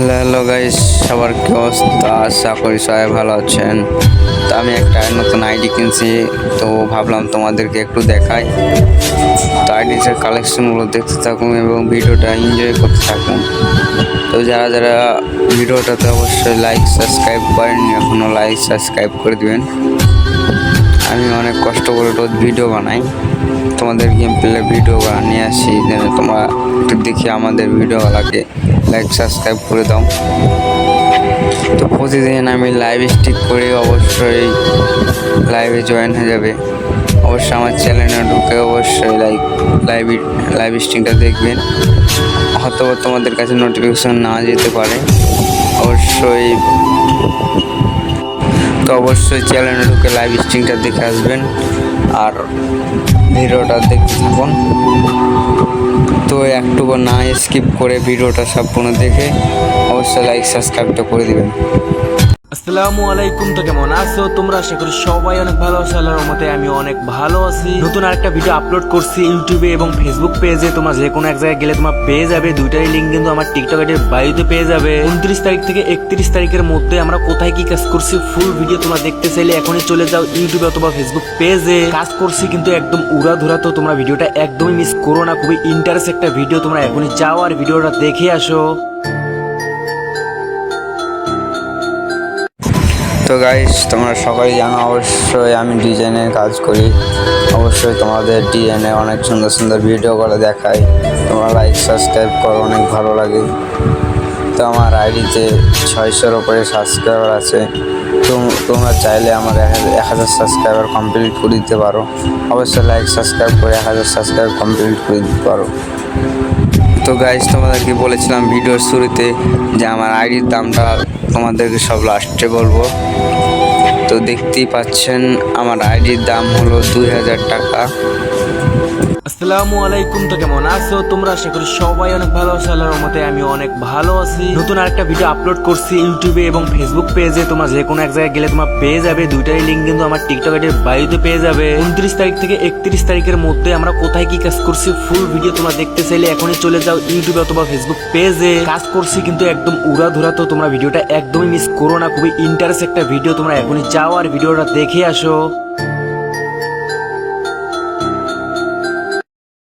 Hello hello guys সবার কি অবস্থা? আশা করি সবাই ভালো আছেন। তো আমি একটা নতুন আইডি কিনছি, তো ভাবলাম তোমাদেরকে একটু দেখাই। তো আইডিটার কালেকশনগুলো দেখতে থাকুন এবং ভিডিওটা এনজয় করতে থাকুন। তো যারা যারা ভিডিওটাতে অবশ্যই লাইক সাবস্ক্রাইব করেননি এখনও লাইক সাবস্ক্রাইব করে দিবেন। আমি অনেক কষ্ট করে রোজ ভিডিও বানাই। তোমাদের গেম প্লে ভিডিও বানিয়ে আসি, যেন তোমরা একটু দেখি আমাদের ভিডিওগুলোকে লাইক সাবস্ক্রাইব করে দাও। তো প্রতিদিন আমি লাইভ স্টিক করে অবশ্যই লাইভে জয়েন হয়ে যাবে। অবশ্যই আমার চ্যানেলে ঢুকে অবশ্যই লাইক লাইভ লাইভ স্ট্রিমটা দেখবেন। হয়তো তোমাদের কাছে নোটিফিকেশন না যেতে পারে। অবশ্যই তো অবশ্যই চ্যানেলে ঢুকে লাইভ স্ট্রিমটা দেখে আসবেন। আর ভিডিওটা দেখতে থাকুন। তো একটুকু না স্কিপ করে ভিডিওটা সম্পূর্ণ দেখে অবশ্যই লাইক সাবস্ক্রাইবটা করে দিবেন। আসসালামু আলাইকুম, তো কেমন আছো? তোমরা আশা করি সবাই অনেক ভালো আছো, আল্লাহর রহমতে আমি অনেক ভালো আছি। নতুন আরেকটা ভিডিও আপলোড করছি ইউটিউবে এবং ফেসবুক পেজে তোমরা যে কোনো এক জায়গায় গেলে তোমার পেয়ে যাবে। দুইটারই লিঙ্ক কিন্তু আমার টিকটক এর বায়ুতে পেয়ে যাবে। উনত্রিশ তারিখ থেকে একত্রিশ তারিখের মধ্যে আমরা কোথায় কি কাজ করছি ফুল ভিডিও তোমরা দেখতে চাইলে এখনই চলে যাও ইউটিউবে অথবা ফেসবুক পেজে কাজ করছি কিন্তু একদম উড়া ধরা তো তোমরা ভিডিওটা একদমই মিস করো না। খুবই ইন্টারেস্ট একটা ভিডিও তোমরা এখনই যাও আর ভিডিওটা দেখে আসো। তো গাইস তোমরা সবাই জানো, অবশ্যই আমি ডিজাইনের কাজ করি। অবশ্যই তোমাদের ডিজাইনে অনেক সুন্দর সুন্দর ভিডিও করে দেখাই। তোমরা লাইক সাবস্ক্রাইব করো, অনেক ভালো লাগে। তো আমার আইডিতে ছয়শোর ওপরে সাবস্ক্রাইবার আছে। তোমরা চাইলে আমার এক হাজার সাবস্ক্রাইবার কমপ্লিট করে দিতে পারো। অবশ্যই লাইক সাবস্ক্রাইব করে এক হাজার সাবস্ক্রাইব কমপ্লিট করে দিতে পারো। তো গাইজ তোমাদেরকে বলেছিলাম ভিডিওর শুরুতে যে আমার আইডির দামটা তোমাদেরকে সব লাস্টে বলব। তো দেখতেই পাচ্ছেন, আমার আইডির দাম হলো দুই হাজার টাকা। আসসালামু আলাইকুম, তো কেমন আছো? তোমরা আশা করি সবাই অনেক ভালো আছো, আল্লাহর রহমতে আমি অনেক ভালো আছি। নতুন আরেকটা ভিডিও আপলোড করছি ইউটিউবে এবং ফেসবুক পেজে তোমরা যে কোনো এক জায়গায় গেলে তোমার পেয়ে যাবে। দুইটারই লিঙ্ক কিন্তু আমার টিকটক এর বায়ুতে পেয়ে যাবে। উনত্রিশ তারিখ থেকে একত্রিশ তারিখের মধ্যে আমরা কোথায় কি কাজ করছি ফুল ভিডিও তোমরা দেখতে চাইলে এখনই চলে যাও ইউটিউবে অথবা ফেসবুক পেজে কাজ করছি কিন্তু একদম উড়া ধরা তো তোমরা ভিডিওটা একদমই মিস করো না। খুবই ইন্টারেস্ট একটা ভিডিও তোমরা এখনই যাও আর ভিডিওটা দেখে আসো।